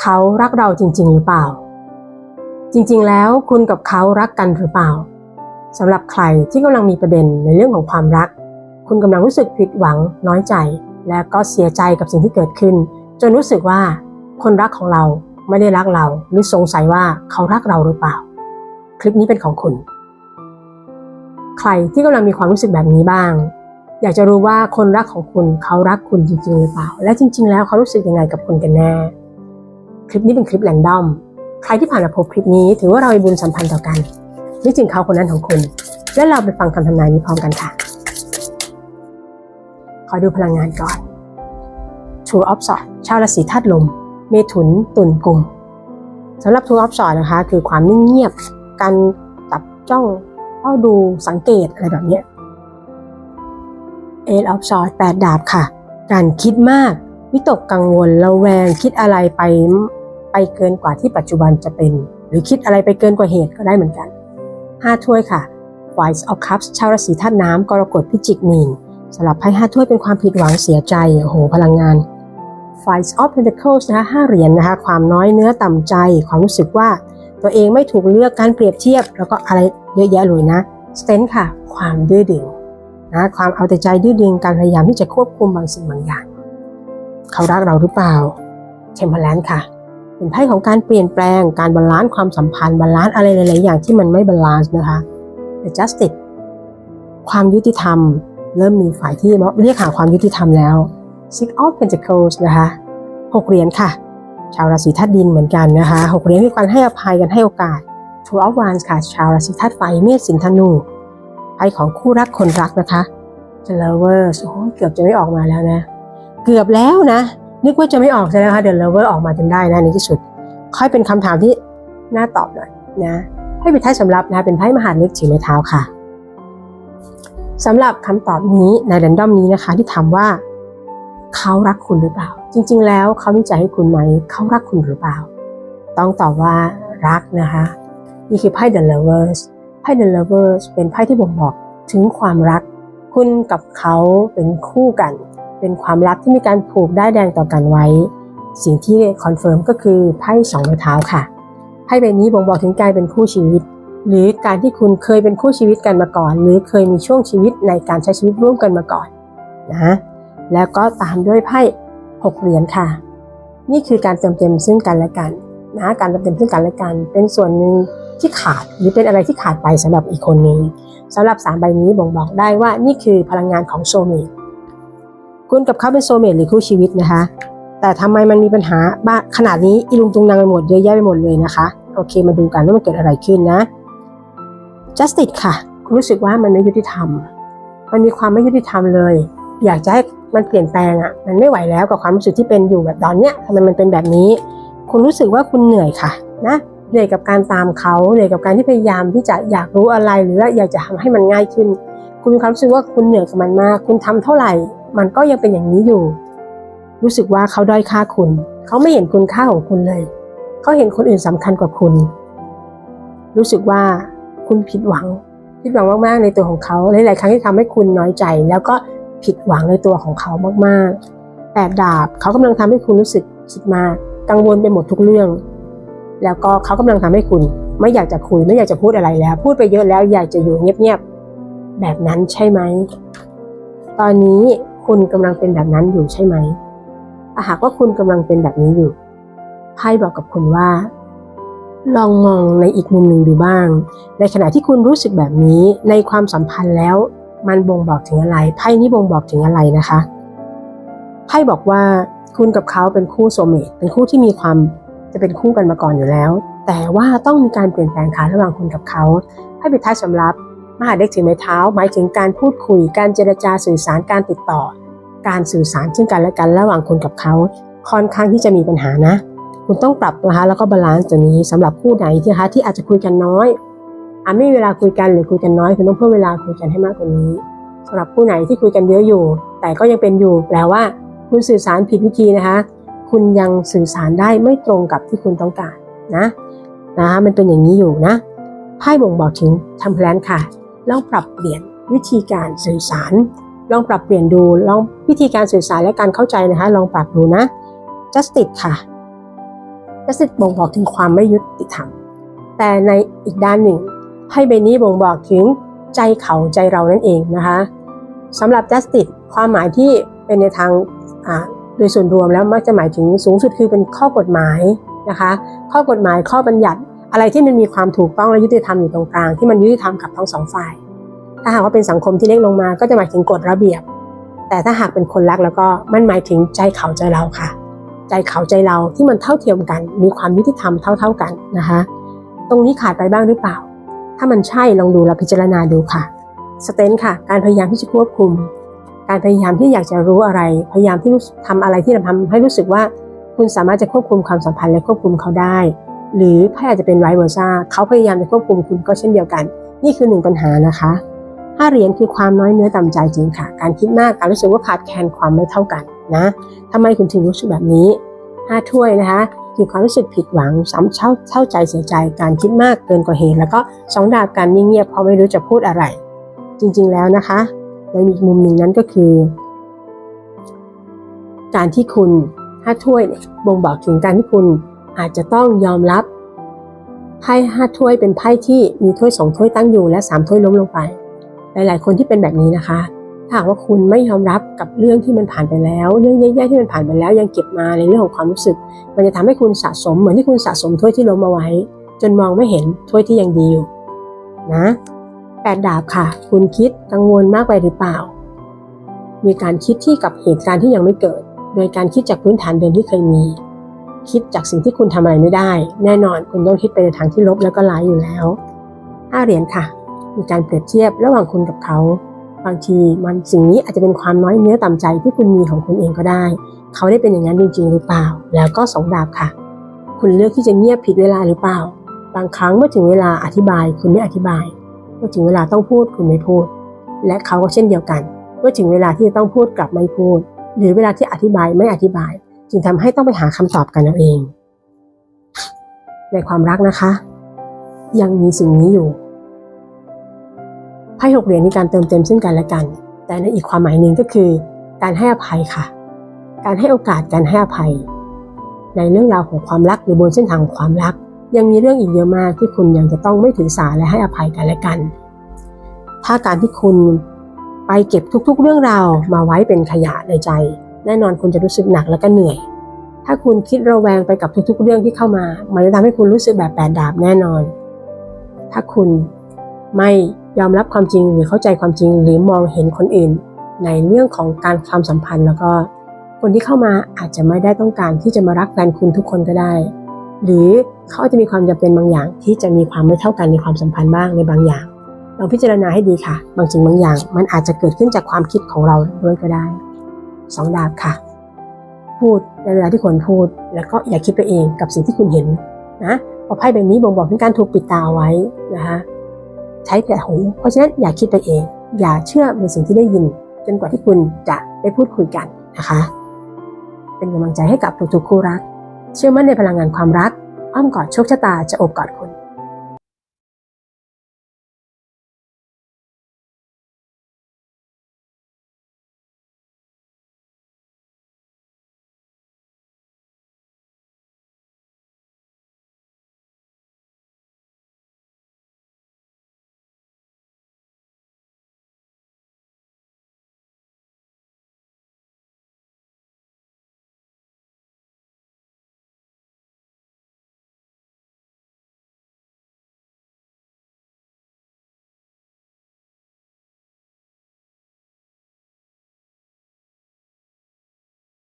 เขารักเราจริง ๆ หรือเปล่า จริง ๆ แล้วคุณกับเขารักกันหรือเปล่าสำหรับใครที่กำลังมีประเด็นในเรื่องของความรัก คุณกำลังรู้สึกผิดหวังน้อยใจ และก็เสียใจกับสิ่งที่เกิดขึ้น จนรู้สึกว่าคนรักของเราไม่ได้รักเรา หรือสงสัยว่าเขารักเราหรือเปล่า คลิปนี้เป็นของคุณ ใครที่กำลังมีความรู้สึกแบบนี้บ้าง อยากจะรู้ว่าคนรักของคุณเขารักคุณจริง ๆ หรือเปล่า และจริง ๆ แล้วเขารู้สึกยังไงกับคุณกันแน่ คลิปนี้เป็นคลิปแรนดอม ใครที่ผ่านมาพบคลิปนี้ถือว่าเรามีบุญสัมพันธ์ต่อกันนึกถึงเขาคนนั้นของคุณ และเราไปฟังคำทำนายนี้พร้อมกันค่ะ ขอดูพลังงานก่อน True of s w o r d ชาวราศีธาตุลม เมถุนตุลกุมสำหรับ True of s w o r d นะคะ คือความนิ่งเงียบ การจับจ้องเฝ้าดูสังเกตอะไรแบบนี้ย Eight of Swords แปดดาบค่ะ การคิดมาก วิตกกังวลระแวงคิดอะไรไป เกินกว่าที่ปัจจุบันจะเป็น หรือคิดอะไรไปเกินกว่าเหตุก็ได้เหมือนกันห้าถ้วยค่ะ Five of Cups ชาวราศีธาตุน้ำกรกฎพิจิกมีนสลับไพ่ห้าถ้วยเป็นความผิดหวังเสียใจโอ้โหพลังงาน Five of Pentacles นะคะห้าเหรียญนนะคะความน้อยเนื้อต่ำใจ ความรู้สึกว่าตัวเองไม่ถูกเลือกการเปรียบเทียบ แล้วก็อะไรเยอะแยะเลยนะ s t e n ค่ะ ความดื้อดึงนะความเอาแต่ใจดื้อดึงการพยายามที่จะควบคุมบางสิ่งบางอย่าง เขารักเราหรือเปล่า Temperance ค่ะ เป็นไพ่ของการเปลี่ยนแปลง การบาลานซ์ความสัมพันธ์บาลานซ์อะไรหลาย ๆ อย่างที่มันไม่บาลานซ์นะคะ The Justice ความยุติธรรม เริ่มมีฝ่ายที่เรียกหาความยุติธรรมแล้ว Six of Pentacles นะคะหกเหรียญค่ะ ชาวราศีธาตุดินเหมือนกันนะคะหกเหรียญคือการให้อภัยกันให้โอกาส Two of Wands ค่ะ ชาวราศีธาตุไฟเมษสิงธนูไพ่ของคู่รักคนรักนะคะ The Lovers โอ้โหเกือบจะไม่ออกมาแล้วนะ เกือบแล้วนะ นึกว่าจะไม่ออกใช่ไหมคะ The Lover อร์ออกมาจนได้นะในที่สุด ค่อยเป็นคำถามที่น่าตอบหน่อยนะให้เป็นไพ่สำรับนะเป็นไพ่มหาเล็กถือไม้เท้าค่ะสำหรับคำตอบนี้ในแรนดอมนี้นะคะ ที่ถามว่า เขารักคุณหรือเปล่า จริง ๆ แล้วเขามีใจให้คุณไหม เขารักคุณหรือเปล่า ต้องตอบว่ารักนะคะ นี่คือไพ่ The Lovers ไพ่ The Lovers เป็นไพ่ที่บ่งบอกถึงความรัก คุณกับเขาเป็นคู่กัน เป็นความรักที่มีการผูกได้แดงต่อกันไว้ สิ่งที่คอนเฟิร์มก็คือไพ่สองไม้เท้าค่ะไพ่ใบนี้บ่งบอกถึงการเป็นคู่ชีวิต หรือการที่คุณเคยเป็นคู่ชีวิตกันมาก่อน หรือเคยมีช่วงชีวิตในการใช้ชีวิตร่วมกันมาก่อนนะแล้วก็ตามด้วยไพ่หกเหรียญค่ะ นี่คือการเติมเต็มซึ่งกันและกันนะการเติมเต็มซึ่งกันและกัน เป็นส่วนหนึ่งที่ขาดหรือเป็นอะไรที่ขาดไปสำหรับอีกคนนึงสำหรับสามใบนี้บ่งบอกได้ว่านี่คือพลังงานของโซมต คุณกับเขาเป็นโซเมตหรือคู่ชีวิตนะคะ แต่ทำไมมันมีปัญหาบ้าขนาดนี้อีลุงตุงนางไปหมดเยอะแยะไปหมดเลยนะคะ โอเคมาดูกันว่ามันเกิดอะไรขึ้นนะ justice ค่ะ คุณรู้สึกว่ามันไม่ยุติธรรม มันมีความไม่ยุติธรรมเลย อยากจะให้มันเปลี่ยนแปลงอะ่ะ มันไม่ไหวแล้วกับความรู้สึกที่เป็นอยู่แบบตอนเนี้ยทำไมมันเป็นแบบนี้ คุณรู้สึกว่าคุณเหนื่อยค่ะนะเหนื่อยกับการตามเขาเหนื่อยกับการที่พยายามที่จะอยากรู้อะไรหรือว่าอยากจะทำให้มันง่ายขึ้น คุณมีความรู้สึกว่าคุณเหนื่อยกับมันมาก คุณทำเท่าไหร่ มันก็ยังเป็นอย่างนี้อยู่ รู้สึกว่าเขาด้อยค่าคุณ เขาไม่เห็นคุณค่าของคุณเลย เขาเห็นคนอื่นสำคัญกว่าคุณ รู้สึกว่าคุณผิดหวัง ผิดหวังมากๆในตัวของเขาหลายๆครั้งที่ทำให้คุณน้อยใจ แล้วก็ผิดหวังในตัวของเขามากๆแปดดาบเขากำลังทำให้คุณรู้สึกคิดมากกังวลไปหมดทุกเรื่อง แล้วก็เขากำลังทำให้คุณไม่อยากจะคุยไม่อยากจะพูดอะไรแล้ว พูดไปเยอะแล้วอยากจะอยู่เงียบๆแบบนั้นใช่ไหม ตอนนี้ คุณกำลังเป็นแบบนั้นอยู่ใช่ไหมถ้าหากว่าคุณกำลังเป็นแบบนี้อยู่ไพ่บอกกับคุณว่า ลองมองในอีกมุมหนึ่งดูบ้าง ในขณะที่คุณรู้สึกแบบนี้ในความสัมพันธ์แล้ว มันบ่งบอกถึงอะไรไพ่นี้บ่งบอกถึงอะไรนะคะไพ่บอกว่าคุณกับเขาเป็นคู่โซเมตเป็นคู่ที่มีความจะเป็นคู่กันมาก่อนอยู่แล้ว แต่ว่าต้องมีการเปลี่ยนแปลงขาระหว่างคุณกับเขาไพ่ปิดท้ายสำรับ มหาเด็กถือไม้เท้า หมายถึงการพูดคุย การเจรจาสื่อสารการติดต่อ การสื่อสารซึ่งกันและกันระหว่างคุณกับเขาค่อนข้างที่จะมีปัญหานะ คุณต้องปรับนะคะแล้วก็บาลานซ์ตัวนี้สำหรับคู่ไหนที่คะที่อาจจะคุยกันน้อยอาจไม่มีเวลาคุยกันหรือคุยกันน้อยคุณต้องเพิ่มเวลาคุยกันให้มากกว่านี้สำหรับคู่ไหนที่คุยกันเยอะอยู่ แต่ก็ยังเป็นอยู่แปลว่า คุณสื่อสารผิดวิธีนะคะ คุณยังสื่อสารได้ไม่ตรงกับที่คุณต้องการนะนะคะมันเป็นอย่างนี้อยู่นะไพ่บ่งบอกถึงทำแพลนค่ะ ลองปรับเปลี่ยนวิธีการสื่อสาร ลองปรับเปลี่ยนดูลองวิธีการสื่อสารและการเข้าใจนะคะ ลองปรับดูนะ justice ค่ะและสิทธิ์บ่งบอกถึงความไม่ยุติธรรม แต่ในอีกด้านหนึ่งไพ่ใบนี้บ่งบอกถึงใจเขาใจเรานั่นเองนะคะสำหรับ justice ความหมายที่เป็นในทางโดยส่วนรวมแล้วมักจะหมายถึงสูงสุดคือเป็นข้อกฎหมายนะคะ ข้อกฎหมายข้อบัญญัติ อะไรที่มันมีความถูกต้องและยุติธรรมอยู่ตรงกลางที่มันยุติธรรมกับทั้งสองฝ่าย ถ้าหากว่าเป็นสังคมที่เล็กลงมาก็จะหมายถึงกฎระเบียบ แต่ถ้าหากเป็นคนรักแล้วก็มันหมายถึงใจเขาใจเราค่ะ ใจเขาใจเราที่มันเท่าเทียมกัน มีความยุติธรรมเท่า ๆกันนะคะ ตรงนี้ขาดไปบ้างหรือเปล่า ถ้ามันใช่ลองดูและพิจารณาดูค่ะสเตนค่ะ การพยายามที่จะควบคุม การพยายามที่อยากจะรู้อะไร พยายามที่รู้ทำอะไรที่ทำให้รู้สึกว่า คุณสามารถจะควบคุมความสัมพันธ์และควบคุมเขาได้ หรือไพ่อาจจะเป็นไรเวอร์ซ่าเขาพยายามจะควบคุมคุณก็เช่นเดียวกัน นี่คือหนึ่งปัญหานะคะห้าเหรียญคือความน้อยเนื้อต่ำใจจริงค่ะ การคิดมากการรู้สึกว่าขาดแคลนความไม่เท่ากันนะทำไมคุณถึงรู้สึกแบบนี้ห้าถ้วยนะคะคือความรู้สึกผิดหวังซ้ำเช่าเช่าใจเสียใจการคิดมากเกินกว่าเหตุ แล้วก็สองดาบการนิ่งเงียบเพราะไม่รู้จะพูดอะไร จริงๆแล้วนะคะในอีกมุมหนึ่งนั้นก็คือ การที่คุณห้าถ้วยเนี่ยบ่งบอกถึงการที่คุณ อาจจะต้องยอมรับไพ่ห้าถ้วยเป็นไพ่ที่มีถ้วยสองถ้วยตั้งอยู่และสามถ้วยล้มลงไป หลาย ๆ คนที่เป็นแบบนี้นะคะถ้าหากว่าคุณไม่ยอมรับกับเรื่องที่มันผ่านไปแล้ว เรื่องแย่ๆที่มันผ่านไปแล้วยังเก็บมาในเรื่องของความรู้สึก มันจะทำให้คุณสะสมเหมือนที่คุณสะสมถ้วยที่ล้มเอาไว้ จนมองไม่เห็นถ้วยที่ยังดีอยู่นะแปดดาบค่ะ คุณคิดกังวลมากไปหรือเปล่า มีการคิดที่กับเหตุการณ์ที่ยังไม่เกิด โดยการคิดจากพื้นฐานเดิมที่เคยมี คิดจากสิ่งที่คุณทำอะไรไม่ได้ แน่นอนคุณต้องคิดไปในทางที่ลบแล้วก็ร้ายอยู่แล้วห้าเหรียญค่ะ มีการเปรียบเทียบระหว่างคุณกับเขา บางทีมันสิ่งนี้อาจจะเป็นความน้อยเนื้อต่ำใจที่คุณมีของคุณเองก็ได้ เขาได้เป็นอย่างนั้นจริงๆหรือเปล่า แล้วก็สองดาบค่ะ คุณเลือกที่จะเงียบผิดเวลาหรือเปล่า บางครั้งเมื่อถึงเวลาอธิบาย คุณไม่อธิบาย เมื่อถึงเวลาต้องพูดคุณไม่พูด และเขาก็เช่นเดียวกัน เมื่อถึงเวลาที่จะต้องพูดกลับไม่พูด หรือเวลาที่อธิบายไม่อธิบาย จึงทำให้ต้องไปหาคำตอบกันเอาเอง ในความรักนะคะ ยังมีสิ่งนี้อยู่ไพ่หกเหรียญมีการเติมเต็มซึ่งกันและกัน แต่ในอีกความหมายหนึ่งก็คือ การให้อภัยค่ะ การให้โอกาสการให้อภัย ในเรื่องราวของความรักหรือบนเส้นทางของความรัก ยังมีเรื่องอีกเยอะมากที่คุณยังจะต้องไม่ถือสาและให้อภัยกันและกัน ถ้าการที่คุณไปเก็บทุกๆ เรื่องราวมาไว้เป็นขยะในใจ แน่นอนคุณจะรู้สึกหนักและก็เหนื่อย ถ้าคุณคิดระแวงไปกับทุกๆ เรื่องที่เข้ามา มันจะทำให้คุณรู้สึกแบบแปดดาบแน่นอน ถ้าคุณไม่ยอมรับความจริงหรือเข้าใจความจริง หรือมองเห็นคนอื่น ในเรื่องของการความสัมพันธ์แล้วก็คนที่เข้ามาอาจจะไม่ได้ต้องการที่จะมารักแฟนคุณทุกคนก็ได้ หรือเขาอาจจะมีความจำเป็นบางอย่าง ที่จะมีความไม่เท่ากันในความสัมพันธ์บ้างในบางอย่างลองพิจารณาให้ดีค่ะ บางสิ่งบางอย่าง มันอาจจะเกิดขึ้นจากความคิดของเราด้วยก็ได้ สองดาบค่ะ พูดในเวลาที่ควรพูด แล้วก็อย่าคิดไปเองกับสิ่งที่คุณเห็นนะเพราะไพ่ใบนี้บ่งบอกถึงการถูกปิดตาไว้นะคะใช้แต่หู เพราะฉะนั้นอย่าคิดไปเอง อย่าเชื่อในสิ่งที่ได้ยิน จนกว่าที่คุณจะได้พูดคุยกันนะคะ เป็นกำลังใจให้กับทุกๆคู่รัก เชื่อมั่นในพลังงานความรัก อ้อมกอดโชคชะตาจะอบกอดคุณ